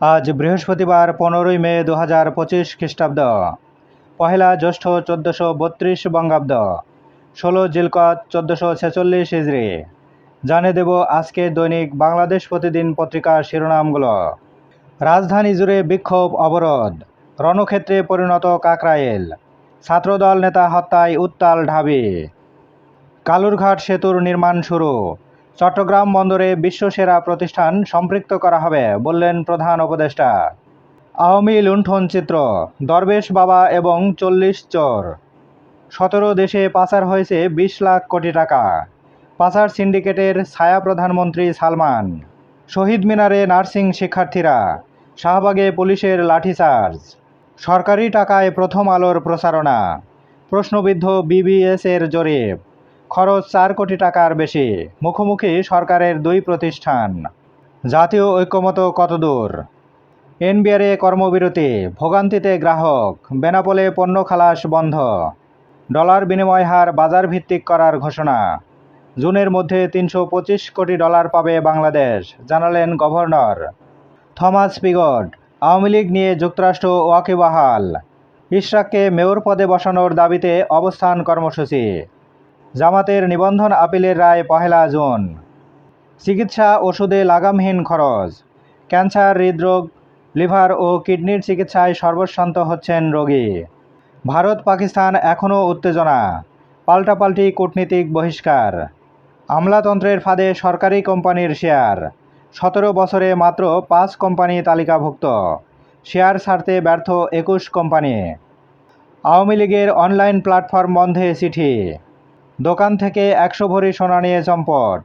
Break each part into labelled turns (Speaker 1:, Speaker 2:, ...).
Speaker 1: আজ বৃহস্পতিবার পনেরোই মে দু হাজার পঁচিশ খ্রিস্টাব্দ। পহেলা জ্যৈষ্ঠ চোদ্দোশো বত্রিশ বঙ্গাব্দ। ষোলো জিলকত চোদ্দোশো ছেচল্লিশ ইজরি জানিয়ে দেব আজকে দৈনিক বাংলাদেশ প্রতিদিন পত্রিকার শিরোনামগুলো। রাজধানী জুড়ে বিক্ষোভ, অবরোধ। রণক্ষেত্রে পরিণত কাকরাইল। ছাত্রদল নেতা হত্যায় উত্তাল ঢাবি। কালুরঘাট সেতুর নির্মাণ শুরু। চট্টগ্রাম বন্দরে বিশ্বসেরা প্রতিষ্ঠান সম্পৃক্ত করা হবে, বললেন প্রধান উপদেষ্টা। আওয়ামী লুণ্ঠন চিত্র, দরবেশ বাবা এবং চল্লিশ চোর। সতেরো দেশে পাচার হয়েছে বিশ লাখ কোটি টাকা। পাচার সিন্ডিকেটের ছায়া প্রধানমন্ত্রী সালমান। শহীদ মিনারে নার্সিং শিক্ষার্থীরা, শাহবাগে পুলিশের লাঠিচার্জ। সরকারি টাকায় প্রথম আলোর প্রচারণা, প্রশ্নবিদ্ধ বিবিএস এর জরিপ। খরচ চার কোটি টাকার বেশি। মুখোমুখি সরকারের দুই প্রতিষ্ঠান। জাতীয় ঐক্যমত কতদূর? এনবিআরে কর্মবিরতি। ভোগান্তিতে গ্রাহক। বেনাপোলে পণ্য খালাস বন্ধ। ডলার বিনিময় হার বাজার ভিত্তিক করার ঘোষণা। জুনের মধ্যে তিনশো পঁচিশ কোটি ডলার পাবে বাংলাদেশ, জানালেন governor. Thomas Pigott, Awami League নিয়ে যুক্তরাষ্ট্র ওয়াকিবাহাল। ইশরাককে মেয়র পদে বসানোর দাবিতে অবস্থান কর্মসূচি। জামাতের নিবন্ধন আপিলের রায় পহেলা জুন। চিকিৎসা ওষুধে লাগামহীন খরচ। ক্যান্সার, হৃদরোগ, লিভার ও কিডনির চিকিৎসায় সর্বস্বান্ত হচ্ছেন রোগী। ভারত পাকিস্তান এখনও উত্তেজনা। পাল্টাপাল্টি কূটনীতিক বহিষ্কার। আমলাতন্ত্রের ফাঁদে সরকারি কোম্পানির শেয়ার। সতেরো বছরে মাত্র পাঁচ কোম্পানি তালিকাভুক্ত। শেয়ার ছাড়তে ব্যর্থ একুশ কোম্পানি। আওয়ামী লীগের অনলাইন প্ল্যাটফর্ম বন্ধে চিঠি। দোকান থেকে একশো ভরি সোনা নিয়ে চম্পট।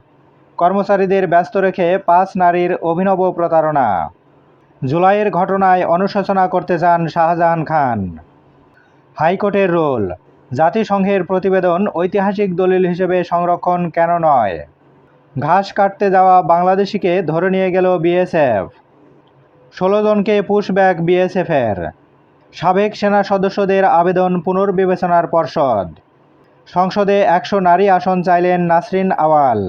Speaker 1: কর্মচারীদের ব্যস্ত রেখে পাঁচ নারীর অভিনব প্রতারণা। জুলাইয়ের ঘটনায় অনুশোচনা করতে চান শাহজাহান খান। হাইকোর্টের রোল, জাতিসংঘের প্রতিবেদন ঐতিহাসিক দলিল হিসেবে সংরক্ষণ কেন নয়? ঘাস কাটতে যাওয়া বাংলাদেশিকে ধরে নিয়ে গেল বিএসএফ। ষোলো জনকে পুশব্যাক বিএসএফের। সাবেক সেনা সদস্যদের আবেদন পুনর্বিবেচনার পর্ষদ। সংসদে একশো নারী আসন চাইলেন নাসরিন আওয়াল।